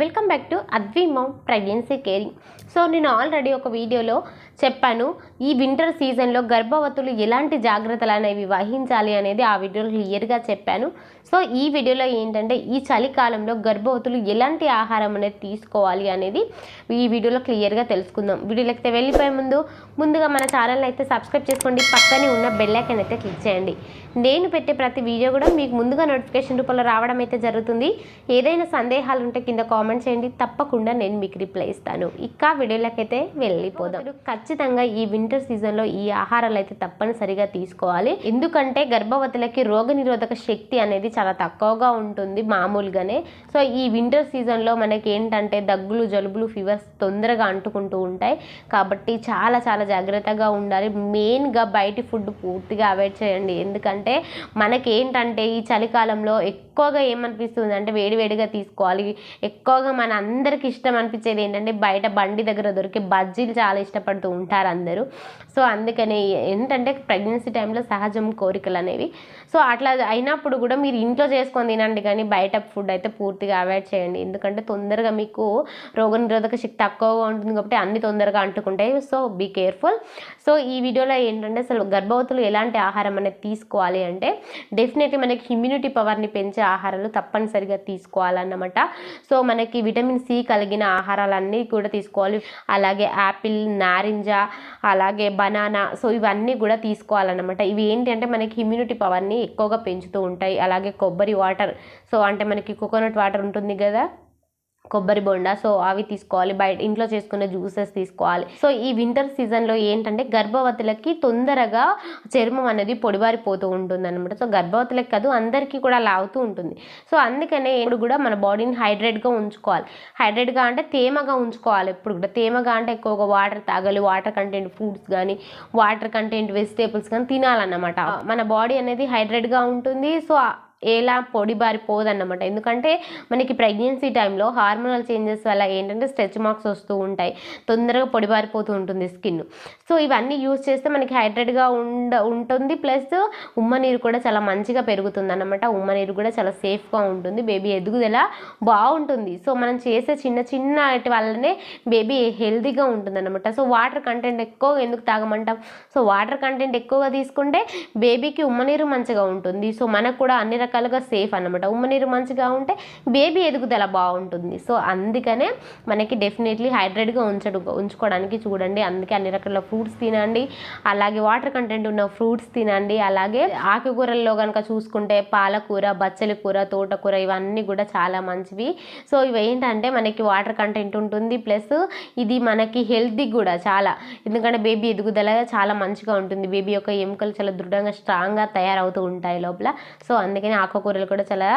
Welcome back to అద్విమం pregnancy caring. So నేను already ఒక వీడియోలో చెప్పాను ఈ వింటర్ సీజన్లో గర్భవతులు ఎలాంటి జాగ్రత్తలు అనేవి వహించాలి అనేది ఆ వీడియోలో క్లియర్గా చెప్పాను. సో ఈ వీడియోలో ఏంటంటే ఈ చలికాలంలో గర్భవతులు ఎలాంటి ఆహారం అనేది తీసుకోవాలి అనేది ఈ వీడియోలో క్లియర్గా తెలుసుకుందాం. వీడియోలో అయితే వెళ్ళిపోయే ముందు ముందుగా మన ఛానల్ని అయితే సబ్స్క్రైబ్ చేసుకోండి పక్కనే ఉన్న బెల్లైకన్ అయితే క్లిక్ చేయండి. నేను పెట్టే ప్రతి వీడియో కూడా మీకు ముందుగా నోటిఫికేషన్ రూపంలో రావడం అయితే జరుగుతుంది. ఏదైనా సందేహాలు ఉంటే కింద కామెంట్ చేయండి. తప్పకుండా నేను మీకు రిప్లై ఇస్తాను. ఇక వీడియోలకైతే వెళ్ళిపోదాం. ఖచ్చితంగా ఈ వింటర్ సీజన్లో ఈ ఆహారాలు అయితే తప్పనిసరిగా తీసుకోవాలి. ఎందుకంటే గర్భవతులకి రోగనిరోధక శక్తి అనేది చాలా తక్కువగా ఉంటుంది మామూలుగానే. సో ఈ వింటర్ సీజన్లో మనకి ఏంటంటే దగ్గులు జలుబులు ఫీవర్స్ తొందరగా అంటుకుంటూ ఉంటాయి. కాబట్టి చాలా చాలా జాగ్రత్తగా ఉండాలి. మెయిన్గా బయటి ఫుడ్ పూర్తిగా అవాయిడ్ చేయండి. ఎందుకంటే మనకి ఏంటంటే ఈ చలికాలంలో ఎక్కువగా ఏమనిపిస్తుంది అంటే వేడివేడిగా తీసుకోవాలి. ఎక్కువగా మన అందరికి ఇష్టం అనిపించేది ఏంటంటే బయట బండి దగ్గర దొరికే బజ్జీలు చాలా ఇష్టపడుతూ ఉంటారు అందరూ. సో అందుకని ఏంటంటే ప్రెగ్నెన్సీ టైంలో సహజం కోరికలు అనేవి. సో అట్లా అయినప్పుడు కూడా మీరు ఇంట్లో చేసుకొని తినండి కానీ బయట ఫుడ్ అయితే పూర్తిగా అవాయిడ్ చేయండి. ఎందుకంటే తొందరగా మీకు రోగనిరోధక శక్తి తక్కువగా ఉంటుంది కాబట్టి అన్ని తొందరగా అంటుకుంటాయి. సో బీ కేర్ఫుల్ సో ఈ వీడియోలో ఏంటంటే అసలు గర్భవతులు ఎలాంటి ఆహారం అనేది తీసుకోవాలి అంటే డెఫినెట్లీ మనకి ఇమ్యూనిటీ పవర్ని పెంచే ఆహారాలు తప్పనిసరిగా తీసుకోవాలన్నమాట. సో మన మనకి విటమిన్ సి కలిగిన ఆహారాలన్నీ కూడా తీసుకోవాలి. అలాగే యాపిల్ నారింజ అలాగే బనానా. సో ఇవన్నీ కూడా తీసుకోవాలన్నమాట. ఇవి ఏంటంటే మనకి ఇమ్యూనిటీ పవర్ని ఎక్కువగా పెంచుతూ ఉంటాయి. అలాగే కొబ్బరి వాటర్. సో అంటే మనకి కోకోనట్ వాటర్ ఉంటుంది కదా? కొబ్బరి బొండా సో అవి తీసుకోవాలి. బయట ఇంట్లో చేసుకునే జ్యూసెస్ తీసుకోవాలి. సో ఈ వింటర్ సీజన్లో ఏంటంటే గర్భవతులకి తొందరగా చర్మం అనేది పొడిబారిపోతూ ఉంటుంది అనమాట సో గర్భవతులకి కాదు అందరికీ కూడా లావుతూ ఉంటుంది. సో అందుకనే ఇప్పుడు కూడా మన బాడీని హైడ్రేట్గా ఉంచుకోవాలి. హైడ్రేట్గా అంటే తేమగా ఉంచుకోవాలి ఎప్పుడు కూడా. తేమగా అంటే ఎక్కువగా వాటర్ తాగాలి వాటర్ కంటెంట్ ఫ్రూట్స్ కానీ వాటర్ కంటెంట్ వెజిటేబుల్స్ కానీ తినాలన్నమాట. మన బాడీ అనేది హైడ్రేట్గా ఉంటుంది. సో ఎలా పొడి బారిపోదన్నమాట. ఎందుకంటే మనకి ప్రెగ్నెన్సీ టైంలో హార్మోనల్ చేంజెస్ వల్ల ఏంటంటే స్ట్రెచ్ మార్క్స్ వస్తూ ఉంటాయి. తొందరగా పొడి బారిపోతూ ఉంటుంది స్కిన్. సో ఇవన్నీ యూజ్ చేస్తే మనకి హైడ్రేట్గా ఉండ ఉంటుంది. ప్లస్ ఉమ్మ నీరు కూడా చాలా మంచిగా పెరుగుతుంది అన్నమాట ఉమ్మ నీరు కూడా చాలా సేఫ్గా ఉంటుంది. బేబీ ఎదుగుదల బాగుంటుంది. సో మనం చేసే చిన్న చిన్న వాటి వల్లనే బేబీ హెల్తీగా ఉంటుంది అనమాట సో వాటర్ కంటెంట్ ఎక్కువ ఎందుకు తాగమంటాం? సో వాటర్ కంటెంట్ ఎక్కువగా తీసుకుంటే బేబీకి ఉమ్మ నీరు మంచిగా ఉంటుంది. సో మనకు కూడా అన్ని రకాల రకాలుగా సేఫ్ అన్నమాట. ఉమ్మ నీరు మంచిగా ఉంటే బేబీ ఎదుగుదల బాగుంటుంది. సో అందుకనే మనకి డెఫినెట్లీ హైడ్రేట్గా ఉంచడు ఉంచుకోవడానికి చూడండి. అందుకే అన్ని రకాల ఫ్రూట్స్ తినండి. అలాగే వాటర్ కంటెంట్ ఉన్న ఫ్రూట్స్ తినండి. అలాగే ఆకుకూరల్లో కనుక చూసుకుంటే పాలకూర బచ్చలి కూర తోటకూర ఇవన్నీ కూడా చాలా మంచివి. సో ఇవి ఏంటంటే మనకి వాటర్ కంటెంట్ ఉంటుంది. ప్లస్ ఇది మనకి హెల్తీ కూడా చాలా. ఎందుకంటే బేబీ ఎదుగుదల చాలా మంచిగా ఉంటుంది. బేబీ యొక్క ఎముకలు చాలా దృఢంగా స్ట్రాంగ్గా తయారవుతూ ఉంటాయి లోపల. సో అందుకని ఆకుకూరలు కూడా చాలా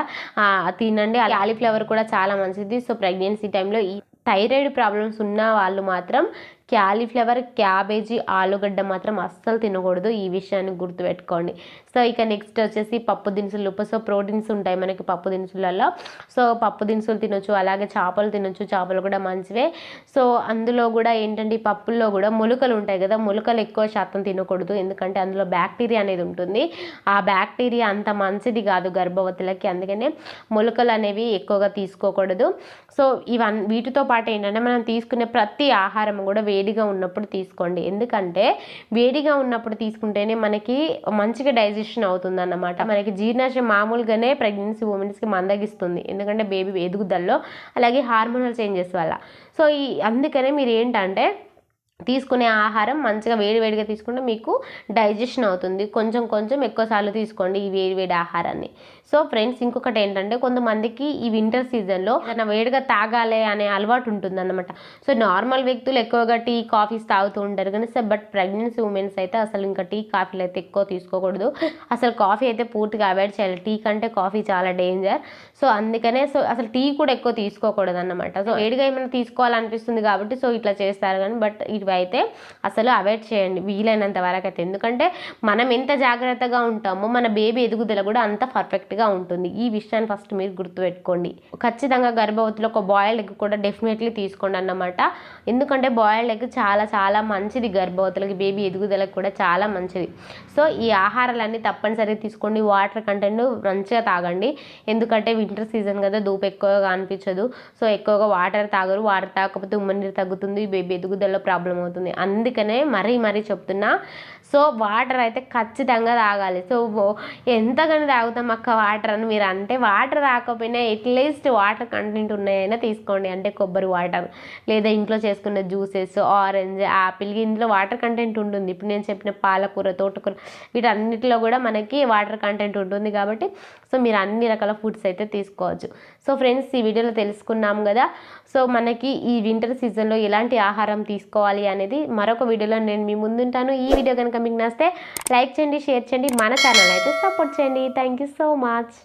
తినండి. కాలీఫ్లవర్ కూడా చాలా మంచిది. సో ప్రెగ్నెన్సీ టైంలో ఈ థైరాయిడ్ ప్రాబ్లమ్స్ ఉన్న వాళ్ళు మాత్రం క్యాలీఫ్లవర్ క్యాబేజీ ఆలుగడ్డ మాత్రం అస్సలు తినకూడదు. ఈ విషయాన్ని గుర్తుపెట్టుకోండి. సో ఇక నెక్స్ట్ వచ్చేసి పప్పు దినుసులు. సో ప్రోటీన్స్ ఉంటాయి మనకి పప్పు దినుసులలో. సో పప్పు దినుసులు తినొచ్చు అలాగే చేపలు తినొచ్చు. చేపలు కూడా మంచివే. సో అందులో కూడా ఏంటంటే ఈ పప్పుల్లో కూడా మొలకలు ఉంటాయి కదా మొలకలు ఎక్కువ శాతం తినకూడదు. ఎందుకంటే అందులో బ్యాక్టీరియా అనేది ఉంటుంది. ఆ బ్యాక్టీరియా అంత మంచిది కాదు గర్భవతులకి. అందుకనే మొలకలు అనేవి ఎక్కువగా తీసుకోకూడదు. సో ఇవన్నీ వీటితో పాటు ఏంటంటే మనం తీసుకునే ప్రతి ఆహారం కూడా వేడిగా ఉన్నప్పుడు తీసుకోండి. ఎందుకంటే వేడిగా ఉన్నప్పుడు తీసుకుంటేనే మనకి మంచిగా డైజెషన్ అవుతుంది అన్నమాట మనకి జీర్ణాశయం మామూలుగానే ప్రెగ్నెన్సీ ఉమెన్స్కి మందగిస్తుంది. ఎందుకంటే బేబీ ఎదుగుదలలో అలాగే హార్మోనల్ చేంజెస్ వల్ల. సో ఈ అందుకనే మీరు ఏంటంటే తీసుకునే ఆహారం మంచిగా వేడివేడిగా తీసుకుంటే మీకు డైజెషన్ అవుతుంది. కొంచెం కొంచెం ఎక్కువసార్లు తీసుకోండి ఈ వేడివేడి ఆహారాన్ని. సో ఫ్రెండ్స్ ఇంకొకటి ఏంటంటే కొంతమందికి ఈ వింటర్ సీజన్లో ఏదైనా వేడిగా తాగాలి అనే అలవాటు ఉంటుందన్నమాట. సో నార్మల్ వ్యక్తులు ఎక్కువగా టీ కాఫీస్ తాగుతూ ఉంటారు కానీ సార్ బట్ ప్రెగ్నెన్సీ ఉమెన్స్ అయితే అసలు ఇంకా టీ కాఫీలు అయితే ఎక్కువ తీసుకోకూడదు. అసలు కాఫీ అయితే పూర్తిగా అవాయిడ్ చేయాలి. టీ కంటే కాఫీ చాలా డేంజర్ సో అందుకనే సో అసలు టీ కూడా ఎక్కువ తీసుకోకూడదు అన్నమాట సో వేడిగా ఏమైనా తీసుకోవాలనిపిస్తుంది కాబట్టి సో ఇట్లా చేస్తారు కానీ బట్ ఈ ఇలాంటివి అయితే అసలు అవాయిడ్ చేయండి వీలైనంత వరకు అయితే. ఎందుకంటే మనం ఎంత జాగ్రత్తగా ఉంటామో మన బేబీ ఎదుగుదల కూడా అంత పర్ఫెక్ట్గా ఉంటుంది. ఈ విషయాన్ని ఫస్ట్ మీరు గుర్తుపెట్టుకోండి. ఖచ్చితంగా గర్భవతిలో ఒక బాయిల్డ్ ఎగ్ కూడా డెఫినెట్లీ తీసుకోండి అన్నమాట. ఎందుకంటే బాయిల్డ్ ఎగ్ చాలా చాలా మంచిది గర్భవతులకి బేబీ ఎదుగుదలకు కూడా చాలా మంచిది. సో ఈ ఆహారాలన్నీ తప్పనిసరిగా తీసుకోండి. వాటర్ కంటెంట్ మంచిగా తాగండి. ఎందుకంటే వింటర్ సీజన్ కదా ధూపు ఎక్కువగా అనిపించదు. సో ఎక్కువగా వాటర్ తాగరు. వాటర్ తాగకపోతే ఉమ్మనీరు తగ్గుతుంది. బేబీ ఎదుగుదలలో ప్రాబ్లం అవుతుంది అందుకనే మరీ మరీ చెప్తున్నా. సో వాటర్ అయితే ఖచ్చితంగా తాగాలి. సో ఎంతగానో తాగుతాం అక్క వాటర్ అని మీరు అంటే వాటర్ రాకపోయినా ఎట్లీస్ట్ వాటర్ కంటెంట్ ఉన్నాయైనా తీసుకోండి. అంటే కొబ్బరి వాటర్ లేదా ఇంట్లో చేసుకున్న జ్యూసెస్ ఆరెంజ్ యాపిల్ ఇందులో వాటర్ కంటెంట్ ఉంటుంది. ఇప్పుడు నేను చెప్పిన పాలకూర తోటకూర వీటన్నిటిలో కూడా మనకి వాటర్ కంటెంట్ ఉంటుంది కాబట్టి సో మీరు అన్ని రకాల ఫుడ్స్ అయితే తీసుకోవచ్చు. సో ఫ్రెండ్స్ ఈ వీడియోలో తెలుసుకున్నాం కదా. సో మనకి ఈ వింటర్ సీజన్లో ఎలాంటి ఆహారం తీసుకోవాలి అనేది మరొక వీడియోలో నేను మీ ముందుంటాను. ఈ వీడియో కనుక మీకు నచ్చితే లైక్ చేయండి షేర్ చేయండి. మన ఛానల్ అయితే సపోర్ట్ చేయండి. Thank you so much